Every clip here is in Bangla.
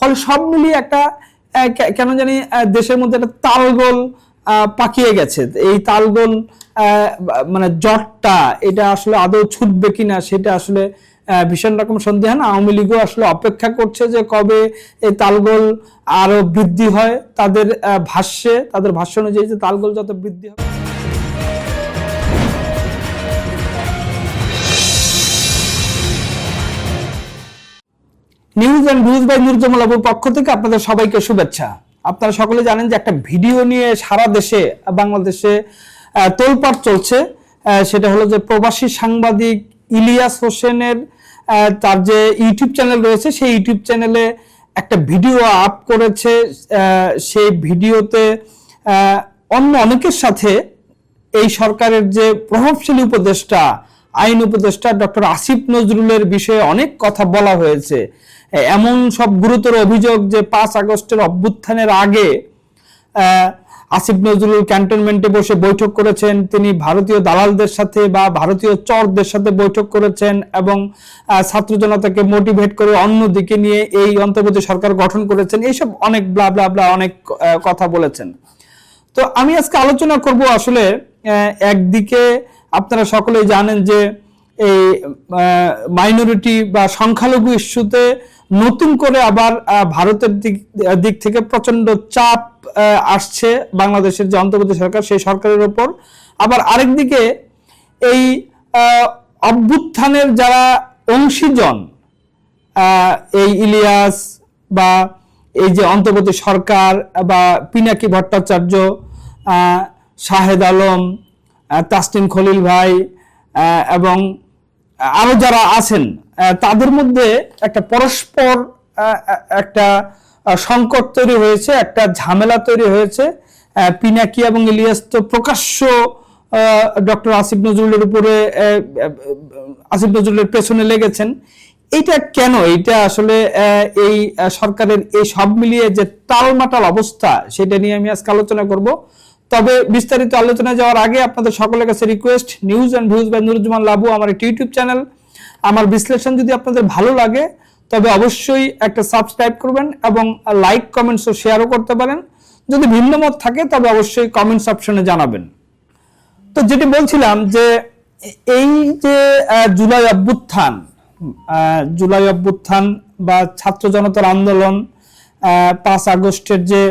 ফলে সব মিলিয়ে একটা কেন জানি দেশের মধ্যে একটা তালগোল পাকিয়ে গেছে। এই তালগোল মানে জটটা, এটা আসলে আদৌ ছুটবে কিনা সেটা আসলে ভীষণ রকম সন্দেহান আওয়ামী লীগও আসলে অপেক্ষা করছে যে কবে এই তালগোল আরও বৃদ্ধি হয়। তাদের ভাষ্যে, তাদের ভাষ্য অনুযায়ী যে তালগোল যত বৃদ্ধি হবে news and views by Nurjamal আবুর পক্ষ থেকে আপনাদের সবাইকে শুভেচ্ছা। আপনারা সকলে জানেন যে একটা ভিডিও নিয়ে সারা দেশে বাংলাদেশে আহ, তোলপাড় চলছে। সেটা হলো যে প্রবাসী সাংবাদিক ইলিয়াস হোসেনের তার যে ইউটিউব চ্যানেল রয়েছে সেই ইউটিউব চ্যানেলে একটা ভিডিও আপ করেছে। সেই ভিডিওতে অন্য অনেকের সাথে এই সরকারের যে প্রভাবশালী উপদেষ্টা আইন উপদেষ্টা ডক্টর আসিফ নজরুলের বিষয়ে অনেক কথা বলা হয়েছে। এমন সব গুরুতর অভিযোগ যে পাঁচ আগস্টের অভ্যুত্থানের আগে আসিফ নজরুল ক্যান্টনমেন্টে বসে বৈঠক করেছেন। তিনি ভারতীয় দালালদের সাথে বা ভারতীয় চরদের সাথে বৈঠক করেছেন এবং ছাত্র জনতাকে মোটিভেট করে অন্যদিকে নিয়ে এই অন্তর্বর্তী সরকার গঠন করেছেন। এইসব অনেক ব্লা ব্লা ব্লা অনেক কথা বলেছেন। তো আমি আজকে আলোচনা করব আসলে আহ, একদিকে আপনারা সকলেই জানেন যে এই মাইনরিটি বা সংখ্যালঘু ইস্যুতে নতুন করে আবার ভারতের দিক দিক থেকে প্রচণ্ড চাপ আসছে বাংলাদেশের যে অন্তর্বর্তী সরকার, সেই সরকারের ওপর। আবার আরেকদিকে এই অভ্যুত্থানের যারা অংশীজন এই ইলিয়াস বা এই যে অন্তর্বর্তী সরকার বা পিনাকি ভট্টাচার্য শাহেদ আলম আহ, তাসনিম খলিল ভাই এবং আরও যারা আছেন তাদের মধ্যে একটা পরস্পর একটা সংকট তৈরি হয়েছে একটা ঝামেলা তৈরি হয়েছে। পিনাকি এবং ইলিয়াস তো প্রকাশ্য ডক্টর আসিফ নজরুলের উপরে আসিফ নজরুলের পেছনে লেগেছেন। এইটা কেন? এইটা আসলে এই সরকারের এই সব মিলিয়ে যে টালমাটাল অবস্থা সেটা নিয়ে আমি আজকে আলোচনা করব। তবে বিস্তারিত আলোচনা যাওয়ার আগে আপনাদের সকলের কাছে request news and views by Nuruzzaman Labu আমার একটি ইউটিউব চ্যানেল আমার বিশ্লেষণ যদি আপনাদের ভালো লাগে, তবে অবশ্যই একটা সাবস্ক্রাইব করবেন এবং লাইক কমেন্টস ও শেয়ারও করতে পারেন। যদি ভিন্ন মত থাকে, তবে অবশ্যই কমেন্টস অপশনে জানাবেন। তো যেটি বলছিলাম যে, এই যে জুলাই অভ্যুত্থান জুলাই অভ্যুত্থান বা ছাত্র জনতার আন্দোলন পাঁচ আগস্টের যে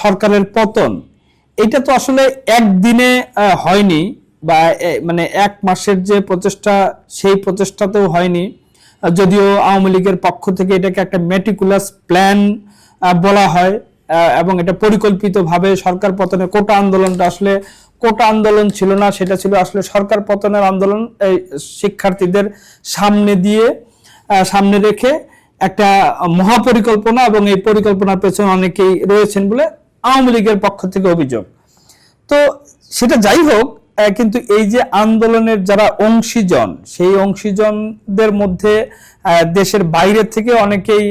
সরকারের পতন এটা তো আসলে একদিনে হয়নি বা মানে এক মাসের যে প্রচেষ্টা, সেই প্রচেষ্টাতেও হয়নি। যদিও আওয়ামী লীগের পক্ষ থেকে এটাকে একটা মেটিকুলাস প্ল্যান বলা হয় এবং এটা পরিকল্পিতভাবে সরকার পতনের কোটা আন্দোলনটা আসলে, কোটা আন্দোলন ছিল না, সেটা ছিল আসলে সরকার পতনের আন্দোলন, এই শিক্ষার্থীদের সামনে দিয়ে সামনে রেখে একটা মহাপরিকল্পনা এবং এই পরিকল্পনার পেছনে অনেকেই রয়েছেন বলে আওয়ামী লীগের পক্ষ থেকে অভিযোগ। তো সেটা যাই হোক কিন্তু এই যে আন্দোলনের যারা অংশীজন, সেই অংশীজনদের মধ্যে দেশের বাইরে থেকে অনেকেই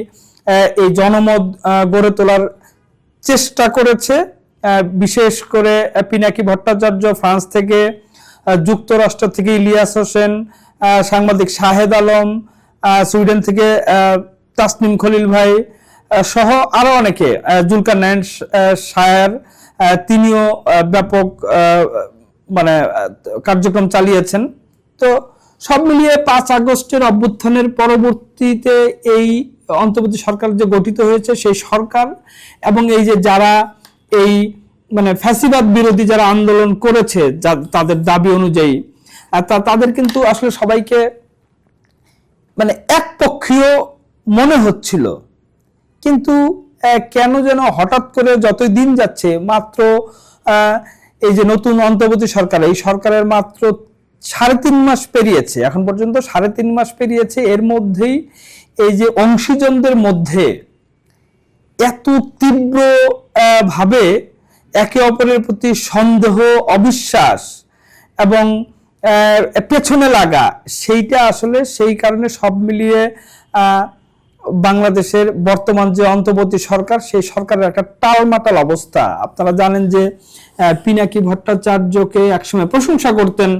এই জনমত গড়ে তোলার চেষ্টা করেছে। বিশেষ করে পিনাকি ভট্টাচার্য ফ্রান্স থেকে যুক্তরাষ্ট্র থেকে ইলিয়াস হোসেন সাংবাদিক শাহেদ আলম সুইডেন থেকে তাসনিম খলিল ভাই সহ আরও অনেকে জুলকার নাইন শায়ার আহ, তিনিও ব্যাপক মানে কার্যক্রম চালিয়েছেন। তো সব মিলিয়ে পাঁচ আগস্টের অভ্যুত্থানের পরবর্তীতে এই অন্তর্বর্তী সরকার যে গঠিত হয়েছে সেই সরকার এবং এই যে যারা এই মানে ফ্যাসিবাদ বিরোধী যারা আন্দোলন করেছে তাদের দাবি অনুযায়ী তা তাদের কিন্তু আসলে সবাইকে মানে একপক্ষীয় মনে হচ্ছিল। কিন্তু কেন যেন হঠাৎ করে যতই দিন যাচ্ছে, মাত্র এই যে নতুন অন্তর্বর্তী সরকার, এই সরকারের মাত্র সাড়ে তিন মাস পেরিয়েছে, এখন পর্যন্ত সাড়ে তিন মাস পেরিয়েছে, এর মধ্যেই এই যে অংশীজনদের মধ্যে এত তীব্র ভাবে একে অপরের প্রতি সন্দেহ, অবিশ্বাস এবং পেছনে লাগা, সেইটা আসলে সেই কারণে সব মিলিয়ে বাংলাদেশের বর্তমান যে অন্তর্বর্তী সরকার, সেই সরকারের একটা টালমাটাল অবস্থা। আপনারা জানেন যে পিনাকি ভট্টাচার্যকে একসময় প্রশংসা করতেন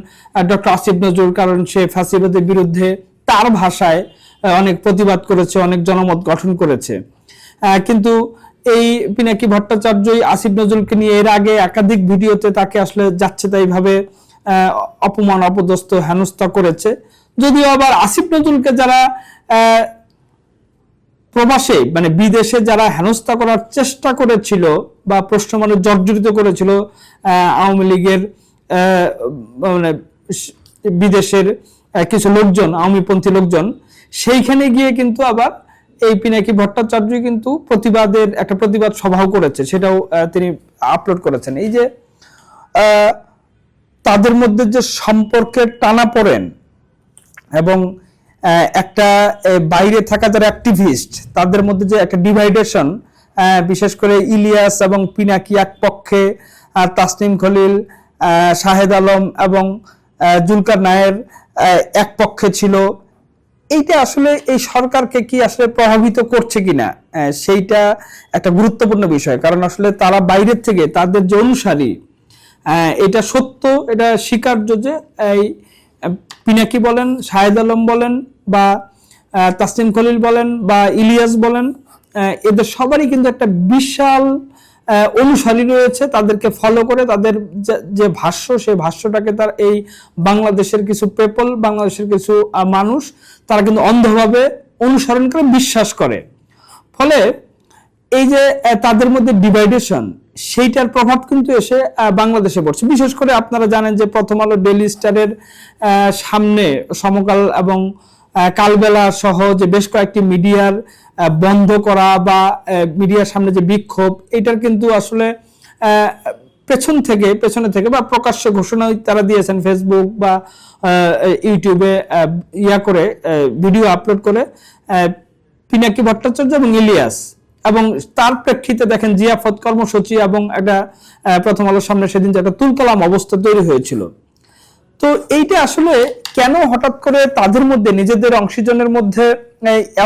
ডক্টর আসিফ নজরুল, কারণ সে ফাঁসিবাদের বিরুদ্ধে তার ভাষায় অনেক প্রতিবাদ করেছে, অনেক জনমত গঠন করেছে। কিন্তু এই পিনাকি ভট্টাচার্যই আসিফ নজরুলকে নিয়ে এর আগে একাধিক ভিডিওতে তাকে আসলে যাচ্ছে তাই ভাবে অপমান, অপদস্থ, হেনস্থা করেছে। যদিও আবার আসিফ নজরুলকে যারা প্রবাসে মানে বিদেশে যারা হেনস্থা করার চেষ্টা করেছিল বা প্রশ্ন মানে জর্জরিত করেছিল আওয়ামী লীগের মানে বিদেশের কিছু লোকজন, আওয়ামীপন্থী লোকজন, সেইখানে গিয়ে কিন্তু আবার এই পিনাকি ভট্টাচার্য কিন্তু প্রতিবাদের, একটা প্রতিবাদ সভাও করেছে। সেটাও তিনি আপলোড করেছেন। এই যে তাদের মধ্যে যে সম্পর্কের টানা পড়েন এবং একটা বাইরে থাকা যারা অ্যাক্টিভিস্ট তাদের মধ্যে যে একটা ডিভাইডেশন বিশেষ করে ইলিয়াস এবং পিনাকি এক পক্ষে তাসনিম খলিল শাহেদ আলম এবং জুলকার নায়ের এক পক্ষে ছিল। এইটা আসলে এই সরকারকে কি আসলে প্রভাবিত করছে কিনা? সেইটা একটা গুরুত্বপূর্ণ বিষয়। কারণ আসলে তারা বাইরের থেকে তাদের যে অনুসারী এটা সত্য, এটা স্বীকার্য যে এই পিনাকি বলেন শাহেদ আলম বলেন বা আহ, তাসনিম খলিল বলেন বা ইলিয়াস বলেন এদের সবারই কিন্তু একটা বিশাল অনুসারী রয়েছে। তাদেরকে ফলো করে তাদের যে ভাষ্য সেই ভাষ্যটাকে তার এই বাংলাদেশের কিছু পেপল বাংলাদেশের কিছু মানুষ তারা কিন্তু অন্ধভাবে অনুসরণ করে বিশ্বাস করে। ফলে এই যে তাদের মধ্যে ডিভাইডেশন সেইটার প্রভাব কিন্তু এসে বাংলাদেশে পড়ছে। বিশেষ করে আপনারা জানেন যে প্রথম আলো ডেলি স্টারের সামনে সমকাল এবং কালবেলা সহ যে বেশ কয়েকটি মিডিয়ার বন্ধ করা বা মিডিয়ার সামনে যে বিক্ষোভ, এটার কিন্তু আসলে পেছন থেকে, পেছনে থেকে বা প্রকাশ্য ঘোষণা তারা দিয়েছেন ফেসবুক বা ইউটিউবে ইয়া করে ভিডিও আপলোড করে পিনাকি ভট্টাচার্য এবং ইলিয়াস। এবং তার প্রেক্ষিতে দেখেন জিয়াফত কর্মসূচি এবং একটা প্রথম আলোর সামনে সেদিন যে একটা তুলকালাম অবস্থা তৈরি হয়েছিল। তো এইটা আসলে কেন হঠাৎ করে তাদের মধ্যে, নিজেদের অংশীজনের মধ্যে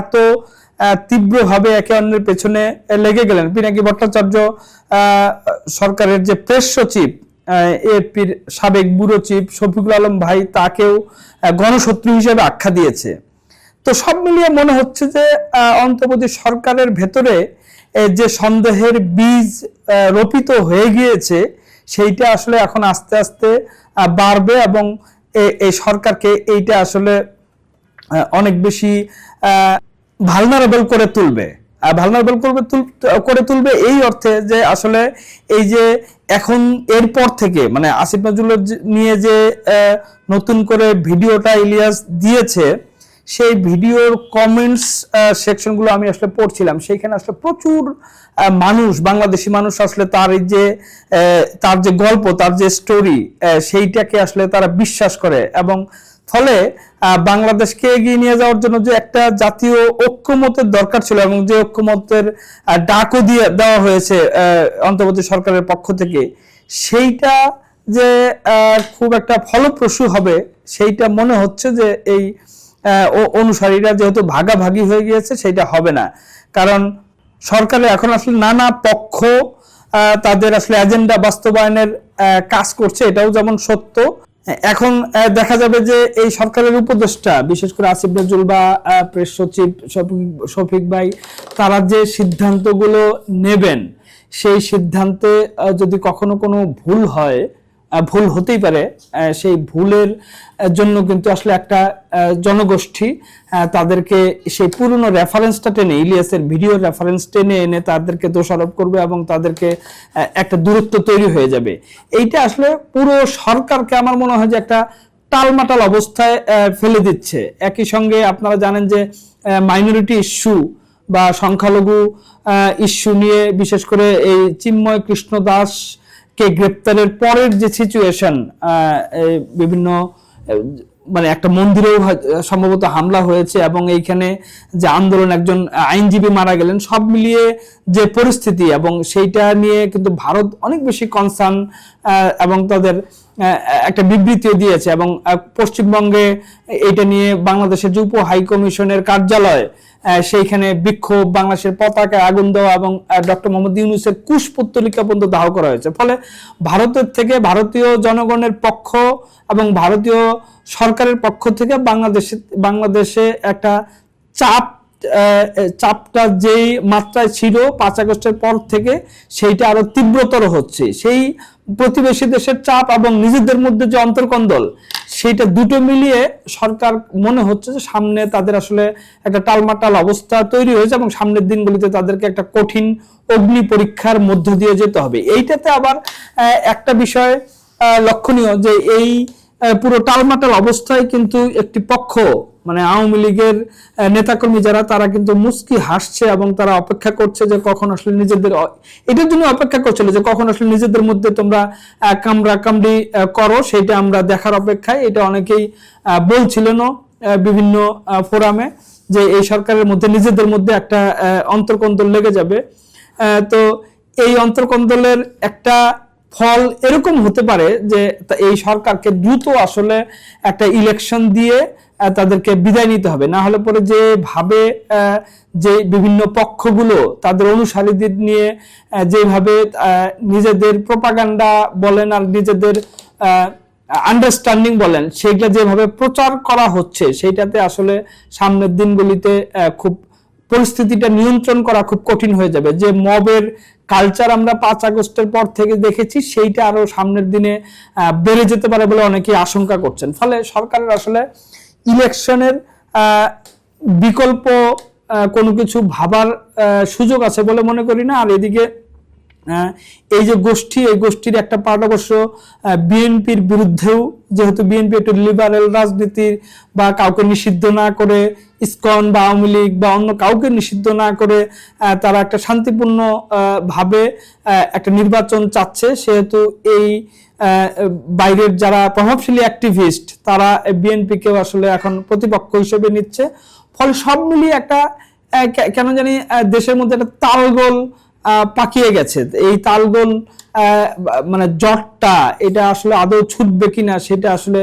এত তীব্রভাবে একে অন্যের পেছনে লেগে গেলেন? পিনাকি ভট্টাচার্য সরকারের যে প্রেস সচিব এপির সাবেক ব্যুরো চিফ শফিকুল আলম ভাই তাকেও গণশত্রু হিসেবে আখ্যা দিয়েছে। তো সব মিলিয়ে মনে হচ্ছে যে অন্তর্বর্তী সরকারের ভেতরে যে সন্দেহের বীজ রোপিত হয়ে গিয়েছে, সেইটা আসলে এখন আস্তে আস্তে বাড়বে এবং এই সরকারকে এইটা আসলে অনেক বেশি ভালনারেবল করে তুলবে। ভালনারেবল করবে করে তুলবে এই অর্থে যে আসলে এই যে এখন এরপর থেকে মানে আসিফ নজরুলের নিয়ে যে নতুন করে ভিডিওটা ইলিয়াস দিয়েছে সেই ভিডিওর কমেন্টস সেকশনগুলো আমি আসলে পড়ছিলাম। সেইখানে আসলে প্রচুর মানুষ, বাংলাদেশি মানুষ আসলে তার এই যে তার যে গল্প, তার যে স্টোরি সেইটাকে আসলে তারা বিশ্বাস করে। এবং ফলে বাংলাদেশকে এগিয়ে নিয়ে যাওয়ার জন্য যে একটা জাতীয় ঐক্যমতের দরকার ছিল এবং যে ঐক্যমতের ডাকও দিয়ে, দেওয়া হয়েছে অন্তর্বর্তী সরকারের পক্ষ থেকে, সেইটা যে খুব একটা ফলপ্রসূ হবে, সেইটা মনে হচ্ছে যে এই অনুসারীরা যেহেতু ভাগাভাগি হয়ে গিয়েছে সেইটা হবে না। কারণ সরকারের এখন আসলে নানা পক্ষ তাদের আসলে এজেন্ডা বাস্তবায়নের কাজ করছে, এটাও যেমন সত্য। এখন দেখা যাবে যে এই সরকারের উপদেষ্টা, বিশেষ করে আসিফ নজরুল বা প্রেস সচিব শফিক- ভাই, তারা যে সিদ্ধান্তগুলো নেবেন, সেই সিদ্ধান্তে যদি কখনো কোনো ভুল হয় ভুল হতেই পারে। সেই ভুলের জন্য কিন্তু আসলে একটা জনগোষ্ঠী তাদেরকে সেই পুরনো রেফারেন্সটা টেনে, ইলিয়াসের ভিডিও রেফারেন্স টেনে এনে তাদেরকে দোষারোপ করবে এবং তাদেরকে একটা দূরত্ব তৈরি হয়ে যাবে। এইটা আসলে পুরো সরকারকে আমার মনে হয় যে একটা টালমাটাল অবস্থায় ফেলে দিচ্ছে। একই সঙ্গে আপনারা জানেন যে মাইনরিটি ইস্যু বা সংখ্যালঘু ইস্যু নিয়ে বিশেষ করে এই চিন্ময় কৃষ্ণ দাস কে গ্রেপ্তারের পরের যে সিচুয়েশন বিভিন্ন মানে একটা মন্দিরেও সম্ভবত হামলা হয়েছে এবং এইখানে যে আন্দোলন একজন আইনজীবী মারা গেলেন, সব মিলিয়ে যে পরিস্থিতি এবং সেইটা নিয়ে কিন্তু ভারত অনেক বেশি কনসার্ন এবং তাদের একটা বিবৃতিও দিয়েছে এবং পশ্চিমবঙ্গে এটা নিয়ে বাংলাদেশের যে উপ হাই কমিশনের কার্যালয় সেইখানে বিক্ষোভ, বাংলাদেশের পতাকা আগুন দেওয়া এবং ডক্টর মোহাম্মদ ইউনুসের কুশপুত্তলিকা পর্যন্ত দাহ করা হয়েছে। ফলে ভারতের থেকে ভারতীয় জনগণের পক্ষ এবং ভারতীয় সরকারের পক্ষ থেকে বাংলাদেশে বাংলাদেশে একটা চাপ চাপটা যেই মাত্রায় ছিল পাঁচ আগস্টের পর থেকে সেইটা আরও তীব্রতর হচ্ছে। সেই প্রতিবেশী দেশের চাপ এবং নিজেদের মধ্যে যে অন্তর্কন্দল সেটা দুটো মিলিয়ে সরকার মনে হচ্ছে যে সামনে তাদের আসলে একটা টালমাটাল অবস্থা তৈরি হয়েছে এবং সামনের দিনগুলিতে তাদেরকে একটা কঠিন অগ্নি পরীক্ষার মধ্য দিয়ে যেতে হবে। এইটাতে আবার একটা বিষয় লক্ষণীয় যে এই পুরো টালমাটাল অবস্থায় কিন্তু একটি পক্ষ মানে আওয়ামী লীগের নেতাকর্মী যারা, তারা কিন্তু মুস্কি হাসছে এবং তারা অপেক্ষা করছে যে কখন আসলে নিজেদের এটার জন্য অপেক্ষা করছিল যে কখন আসলে নিজেদের মধ্যে তোমরা কামড়া কামড়ি করো, সেটা আমরা দেখার অপেক্ষায়। এটা অনেকেই বলছিলেনও বিভিন্ন ফোরামে যে এই সরকারের মধ্যে, নিজেদের মধ্যে একটা অন্তর্কন্দল লেগে যাবে। তো এই অন্তর্কন্দলের একটা ফল এরকম হতে পারে যে এই সরকারকে দ্রুত আসলে একটা ইলেকশন দিয়ে তাদেরকে বিদায় নিতে হবে। না হলে পরে যে ভাবে যে বিভিন্ন পক্ষগুলো তাদের অনুসারীদের নিয়ে যেভাবে নিজেদের প্রপাগান্ডা বলেন আর নিজেদের আন্ডারস্ট্যান্ডিং বলেন সেইটা যেভাবে প্রচার করা হচ্ছে, সেইটাতে আসলে সামনের দিনগুলিতে খুব পরিস্থিতিটা নিয়ন্ত্রণ করা খুব কঠিন হয়ে যাবে। যে মবের কালচার আমরা পাঁচ আগস্টের পর থেকে দেখেছি, সেইটা আরও সামনের দিনে বেড়ে যেতে পারে বলে অনেকে আশঙ্কা করছেন। ফলে সরকারের আসলে ইলেকশনের বিকল্প কোনো কিছু ভাবার সুযোগ আছে বলে মনে করি না। আর এদিকে এই যে গোষ্ঠী, এই গোষ্ঠীর একটা পার্ট অবশ্য বিএনপির বিরুদ্ধেও, যেহেতু বিএনপি একটু লিবারেল রাজনীতির বা কাউকে নিষিদ্ধ না করে ইসকন বা আওয়ামী লীগ বা অন্য কাউকে নিষিদ্ধ না করে তারা একটা শান্তিপূর্ণ ভাবে একটা নির্বাচন চাচ্ছে। সেহেতু এই বাইরের যারা প্রভাবশালী অ্যাক্টিভিস্ট তারা বিএনপিকেও আসলে এখন প্রতিপক্ষ হিসেবে নিচ্ছে। ফলে সব মিলিয়ে একটা কেন জানি দেশের মধ্যে একটা তালগোল পাকিয়ে গেছে। এই তালগোল মানে জটটা, এটা আসলে আদৌ ছুটবে কিনা, সেটা আসলে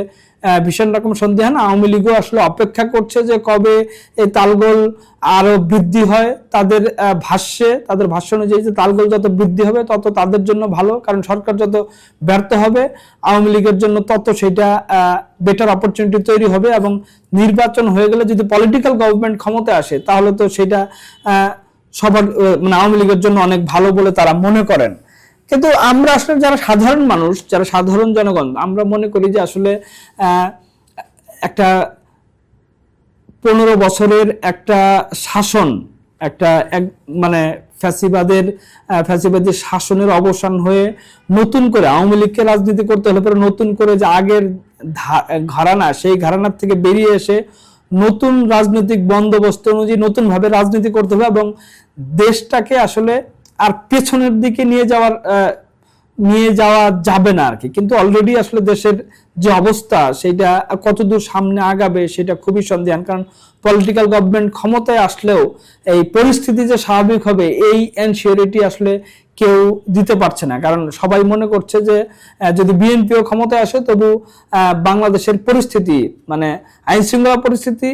ভীষণ রকম সন্দেহান আওয়ামী লীগও আসলে অপেক্ষা করছে যে কবে এই তালগোল আরও বৃদ্ধি হয়, তাদের ভাষ্যে, তাদের ভাষ্য অনুযায়ী যে তালগোল যত বৃদ্ধি হবে, তত তাদের জন্য ভালো, কারণ সরকার যত ব্যর্থ হবে, আওয়ামী লীগের জন্য তত সেটা বেটার অপরচুনিটি তৈরি হবে এবং নির্বাচন হয়ে গেলে যদি পলিটিক্যাল গভর্নমেন্ট ক্ষমতায় আসে, তাহলে তো সেটা সবার মানে আওয়ামী লীগের জন্য অনেক ভালো বলে তারা মনে করেন। কিন্তু আমরা আসলে যারা সাধারণ মানুষ, যারা সাধারণ জনগণ, আমরা মনে করি যে আসলে একটা পনেরো বছরের একটা শাসন, একটা এক মানে ফ্যাসিবাদের ফ্যাসিবাদের শাসনের অবসান হয়ে নতুন করে আওয়ামী লীগকে রাজনীতি করতে হলে পরে নতুন করে যে আগের ঘরানা, সেই ঘরানার থেকে বেরিয়ে এসে নতুন রাজনৈতিক বন্দোবস্ত অনুযায়ী নতুনভাবে রাজনীতি করতে হবে এবং দেশটাকে আসলে আর পেছনের দিকে নিয়ে যাওয়ার নিয়ে যাওয়া যাবে না আর কি কিন্তু অলরেডি আসলে দেশের যে অবস্থা, সেটা কতদূর সামনে আগাবে সেটা খুবই সন্দেহান। কারণ পলিটিক্যাল গভর্নমেন্ট ক্ষমতায় আসলেও এই পরিস্থিতি যে স্বাভাবিক হবে, এই এনসিওরিটি আসলে কেউ দিতে পারছে না। কারণ সবাই মনে করছে যে যদি বিএনপিও ক্ষমতায় আসে, তবু বাংলাদেশের পরিস্থিতি মানে আইনশৃঙ্খলা পরিস্থিতি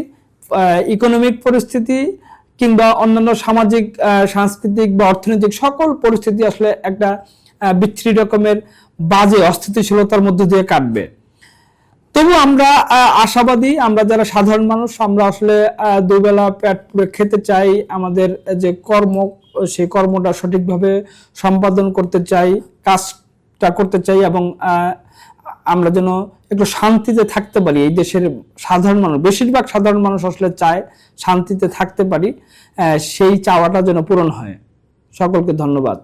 ইকোনমিক পরিস্থিতি কিংবা অন্যান্য সামাজিক সাংস্কৃতিক বা অর্থনৈতিক সকল পরিস্থিতি আসলে একটা বিচ্ছিরি রকমের বাজে অস্থিতিশীলতার মধ্যে দিয়ে কাটবে। তবু আমরা আশাবাদী, আমরা যারা সাধারণ মানুষ, আমরা আসলে দুবেলা পেট পুরে খেতে চাই, আমাদের যে কর্ম, সেই কর্মটা সঠিকভাবে সম্পাদন করতে চাই, কাজটা করতে চাই এবং আমরা যেন একটু শান্তিতে থাকতে পারি। এই দেশের সাধারণ মানুষ, বেশিরভাগ সাধারণ মানুষ আসলে চায় শান্তিতে থাকতে পারি সেই চাওয়াটা যেন পূরণ হয়। সকলকে ধন্যবাদ।